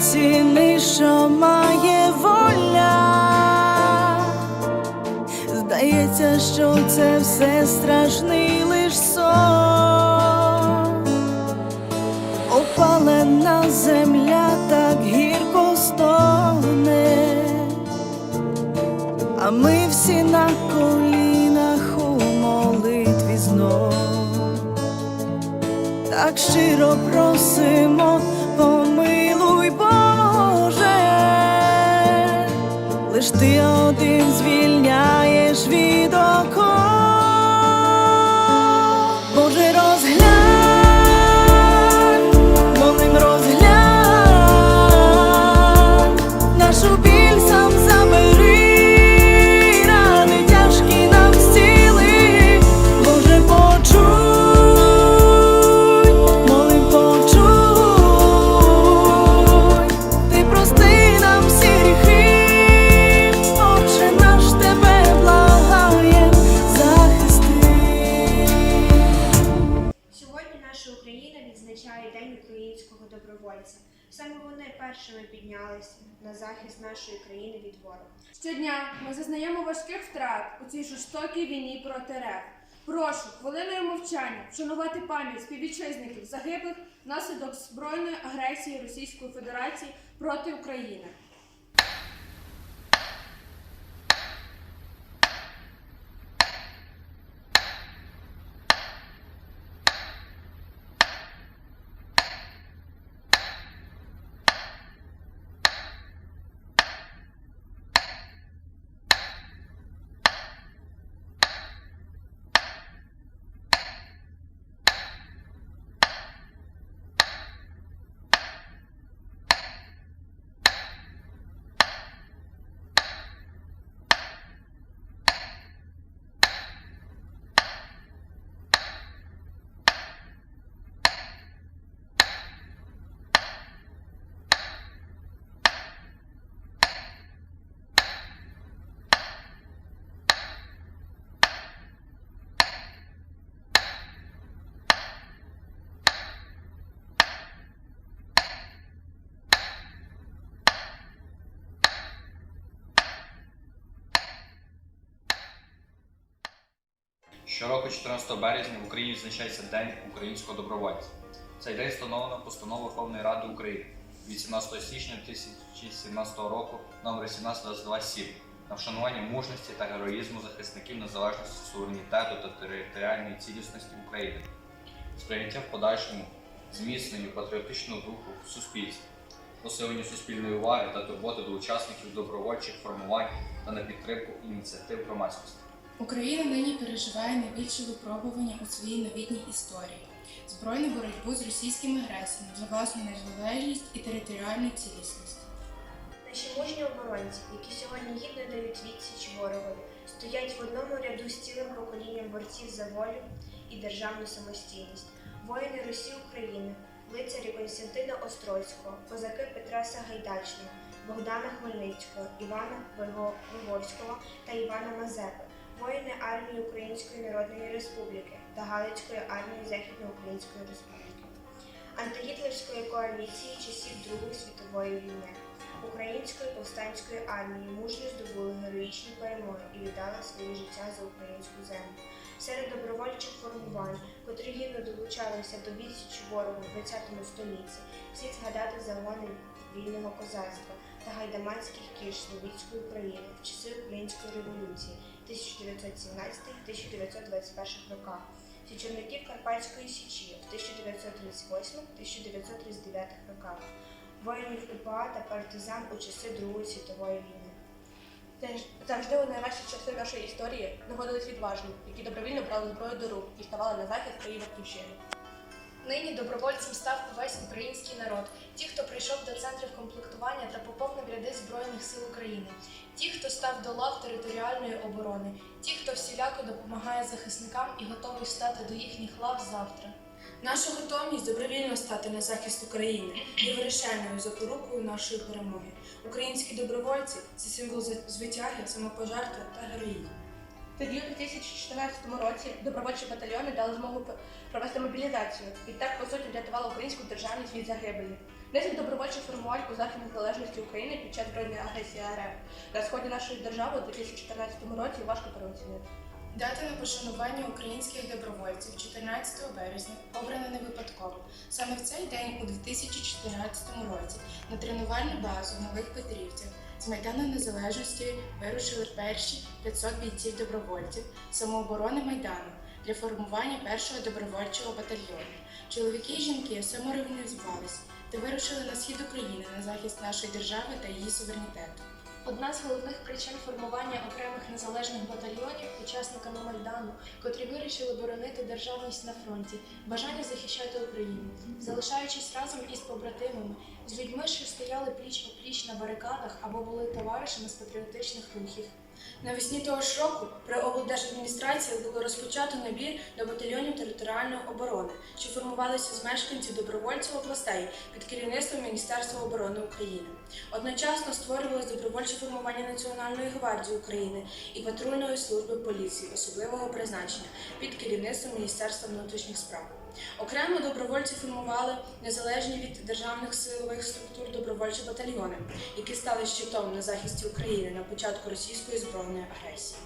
ціни, що має воля. Здається, що це все страшний лиш сон. Опалена земля так гірко стоне, а ми всі на колінах у молитві знов. Так щиро просимо, ти один звільняєш жорстокій війні проти РФ. Прошу хвилиною мовчання вшанувати пам'ять співвітчизників загиблих внаслідок збройної агресії Російської Федерації проти України. Щороку, 14 березня, в Україні відзначається День українського добровольця. Цей день встановлено постановою Верховної Ради України від 17 січня 2017 року номер 1722 7 на вшанування мужності та героїзму захисників незалежності суверенітету та територіальної цілісності України, сприйняття в подальшому зміцненню патріотичного духу в суспільстві, посиленню суспільної уваги та турботи до учасників добровольчих формувань та на підтримку ініціатив громадськості. Україна нині переживає найбільше випробування у своїй новітній історії збройну боротьбу з російським агресором за власну незалежність і територіальну цілісність. Наші мужні оборонці, які сьогодні гідно дають відсіч ворогові, стоять в одному ряду з цілим поколінням борців за волю і державну самостійність, воїни Русі України, лицарі Константина Острозького, козаки Петра Сагайдачного, Богдана Хмельницького, Івана Виго- Виговського та Івана Мазепи, воїни армії Української Народної Республіки та Галицької армії Західноукраїнської Республіки, антигітлерської коаліції часів Другої світової війни. Української повстанської армії мужньо здобули героїчні перемоги і віддали своє життя за українську землю. Серед добровольчих формувань, котрі гідно долучалися до відсічі ворогу в ХХ столітті, слід згадати загони вільного козацтва та гайдамацьких кіш Словітської України в часи Української революції 1917-1921 роках, січовників Карпатської Січі в 1938-1939 роках, воїнів УПА та партизан у часи Другої світової війни. Завжди у найважчі часи нашої історії знаходились відважні, які добровільно брали зброю до рук і ставали на захист своєї батьківщини. Нині добровольцем став увесь український народ, ті, хто прийшов до центрів комплектування та поповнив ряди Збройних сил України, ті, хто став до лав територіальної оборони, ті, хто всіляко допомагає захисникам і готовий стати до їхніх лав завтра. Наша готовність добровільно стати на захист України є вирішальною запорукою нашої перемоги. Українські добровольці це символ звитяги, самопожертви та героїзму. Тоді у 2014 році добровольчі батальйони дали змогу провести мобілізацію і так, по суті, врятували українську державність від загибелі. Десять добровольчих формувань у захід незалежності України під час збройної агресії РФ на сході нашої держави у 2014 році важко переоцінити. Дата на пошанування українських добровольців 14 березня обрана не випадково. Саме в цей день у 2014 році на тренувальну базу Нових Петрівцях з Майдану Незалежності вирушили перші 500 бійців добровольців самооборони Майдану для формування першого добровольчого батальйону. Чоловіки і жінки самоорганізувалися та вирушили на схід України на захист нашої держави та її суверенітету. Одна з головних причин формування окремих незалежних батальйонів учасниками Майдану, котрі вирішили боронити державність на фронті, бажання захищати Україну, залишаючись разом із побратимами, з людьми, що стояли пліч у пліч на барикадах або були товаришами з патріотичних рухів. Навесні того ж року при облдержадміністрації було розпочато набір до батальйонів територіальної оборони, що формувалися з мешканців добровольців областей під керівництвом Міністерства оборони України. Одночасно створювалось добровольче формування Національної гвардії України і патрульної служби поліції особливого призначення під керівництвом Міністерства внутрішніх справ. Окремо добровольці формували незалежні від державних силових структур добровольчі батальйони, які стали щитом на захисті України на початку російської збройної агресії.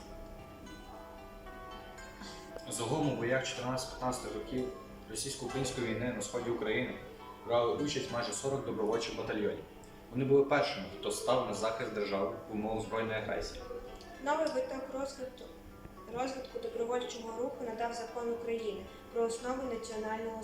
Загалом у боях 14-15 років російсько-української війни на сході України брали участь майже 40 добровольчих батальйонів. Вони були першими, хто став на захист держави в умовах збройної агресії. Новий виток розвитку, розвитку добровольчого руху надав закон України про основи національного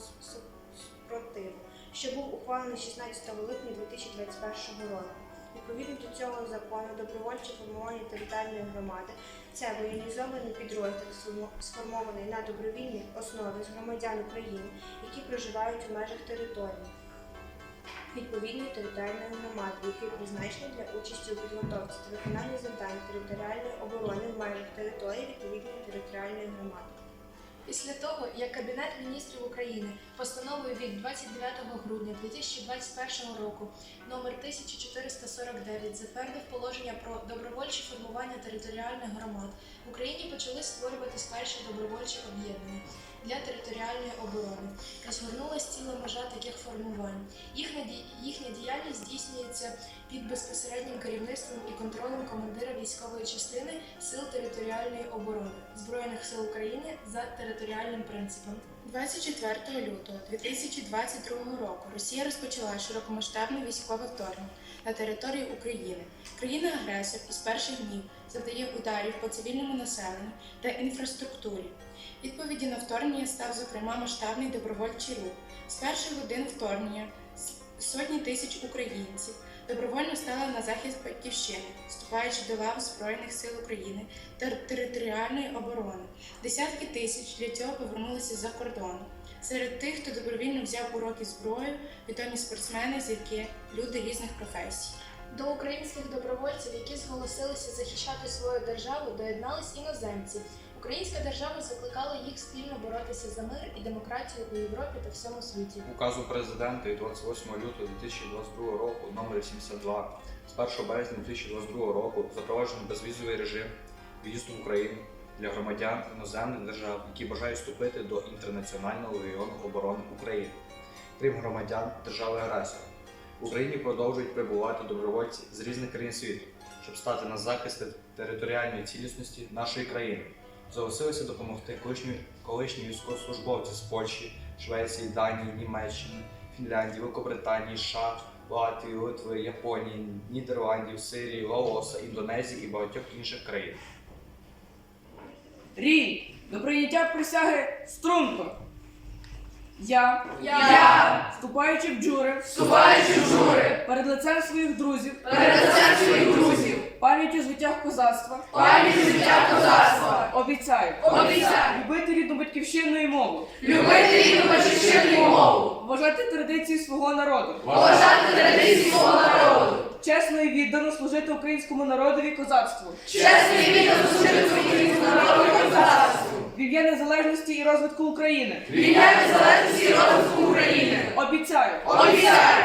спротиву, що був ухвалений 16 липня 2021 року. Відповідно до цього закону, добровольче формування територіальної громади це воєнізований підрозділ, сформований на добровільній основі з громадян України, які проживають у межах території відповідної територіальної громади, які призначені для участі у підготовці та виконанні завдань територіальної оборони в межах території відповідної територіальної громади. Після того, як Кабінет міністрів України постановою від 29 грудня 2021 року номер 1449 затвердив положення про добровольче формування територіальних громад, в Україні почали створюватись перші добровольчі об'єднання для територіальної оборони. Розгорнулась ціла межа таких формувань. Їхня, ді- їхня здійснюється під безпосереднім керівництвом і контролем командира військової частини Сил територіальної оборони Збройних сил України за територіальним принципом. 24 лютого 2022 року Росія розпочала широкомасштабне військове вторгнення на територію України. Країна-агресор із перших днів завдає ударів по цивільному населенню та інфраструктурі. Відповіді на вторгнення став зокрема масштабний добровольчий рух. З перших годин вторгнення сотні тисяч українців добровольно стали на захист батьківщини, вступаючи до лав Збройних сил України та територіальної оборони. Десятки тисяч для цього повернулися за кордон. Серед тих, хто добровільно взяв уроки зброї, відомі спортсмени, зірки, люди різних професій. До українських добровольців, які зголосилися захищати свою державу, доєднались іноземці. Українська держава закликала їх спільно боротися за мир і демократію у Європі та всьому світі. Указу президента від 28 лютого 2022 року номер 72 з 1 березня 2022 року запроваджено безвізовий режим в'їзду в Україну для громадян іноземних держав, які бажають вступити до інтернаціонального району оборони України, крім громадян держави агресора. В Україні продовжують прибувати добровольці з різних країн світу, щоб стати на захист територіальної цілісності нашої країни. Зголосилися допомогти колишні, колишні військовослужбовці з Польщі, Швеції, Данії, Німеччини, Фінляндії, Великобританії, США, Латвії, Литви, Японії, Нідерландів, Сирії, Лаоса, Індонезії і багатьох інших країн. Рій, до прийняття присяги струнко. Я, Я, вступаючи в джури, вступаючи в жури, перед лицем своїх друзів, перед лицем своїх друзів, пам'яттю звитяг козацтва, пам'ять життя козацтва, обіцяю обіцяю любити рідну батьківщину і мову, любити рідну батьківщину і мову, вважати традиції свого народу, поважати традиції свого народу, чесно і віддано служити українському народові і козацтву. Чесно і віддано служити українському народу і козацтву. В ім'я незалежності і розвитку України. В ім'я незалежності і розвитку України. Обіцяю. Обіцяю.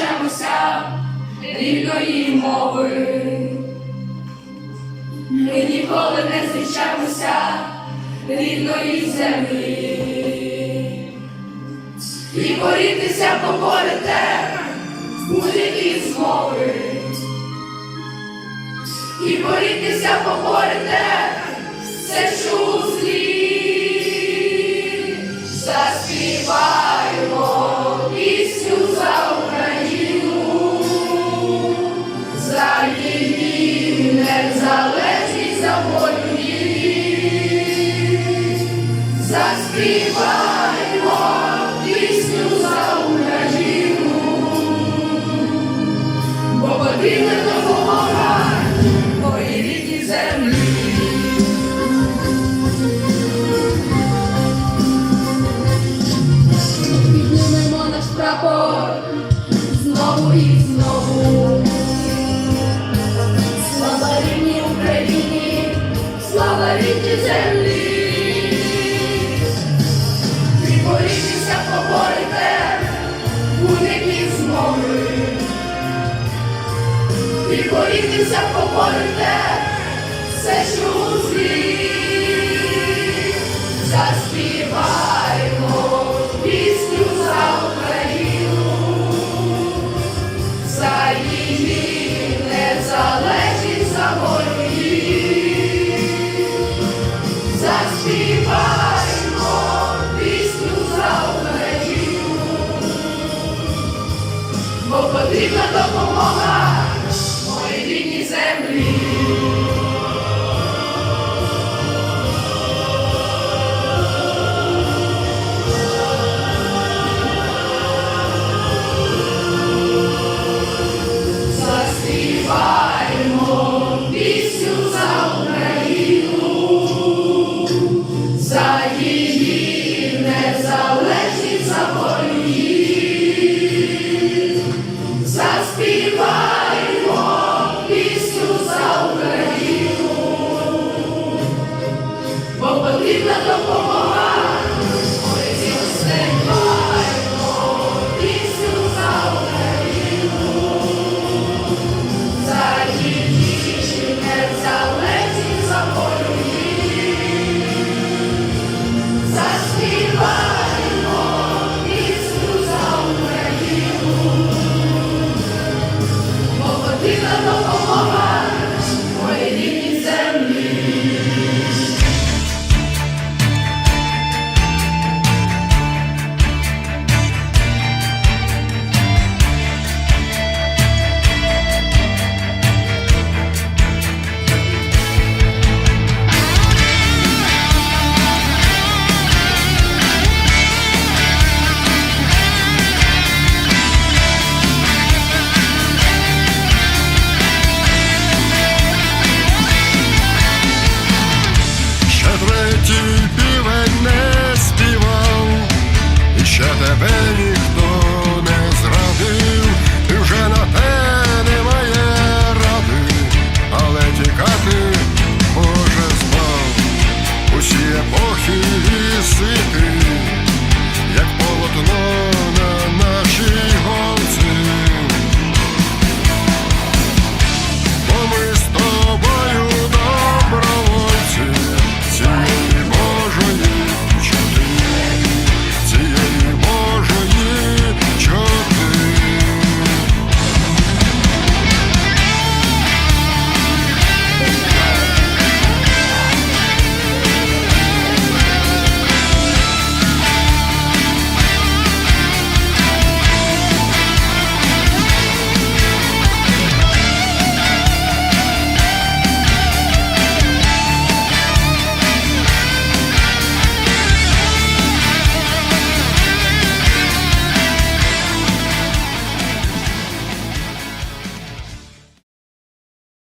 Не зречемося рідної мови. Ми ніколи не зречемося рідної землі. І борітися поборете будь-які змови. І борітися поборете і повітря поборете. Що у заспіваємо пісню за Україну, за її незалежність за волі, заспіваємо пісню за Україну, бо потрібна допомога. епохи і сити, як полотно.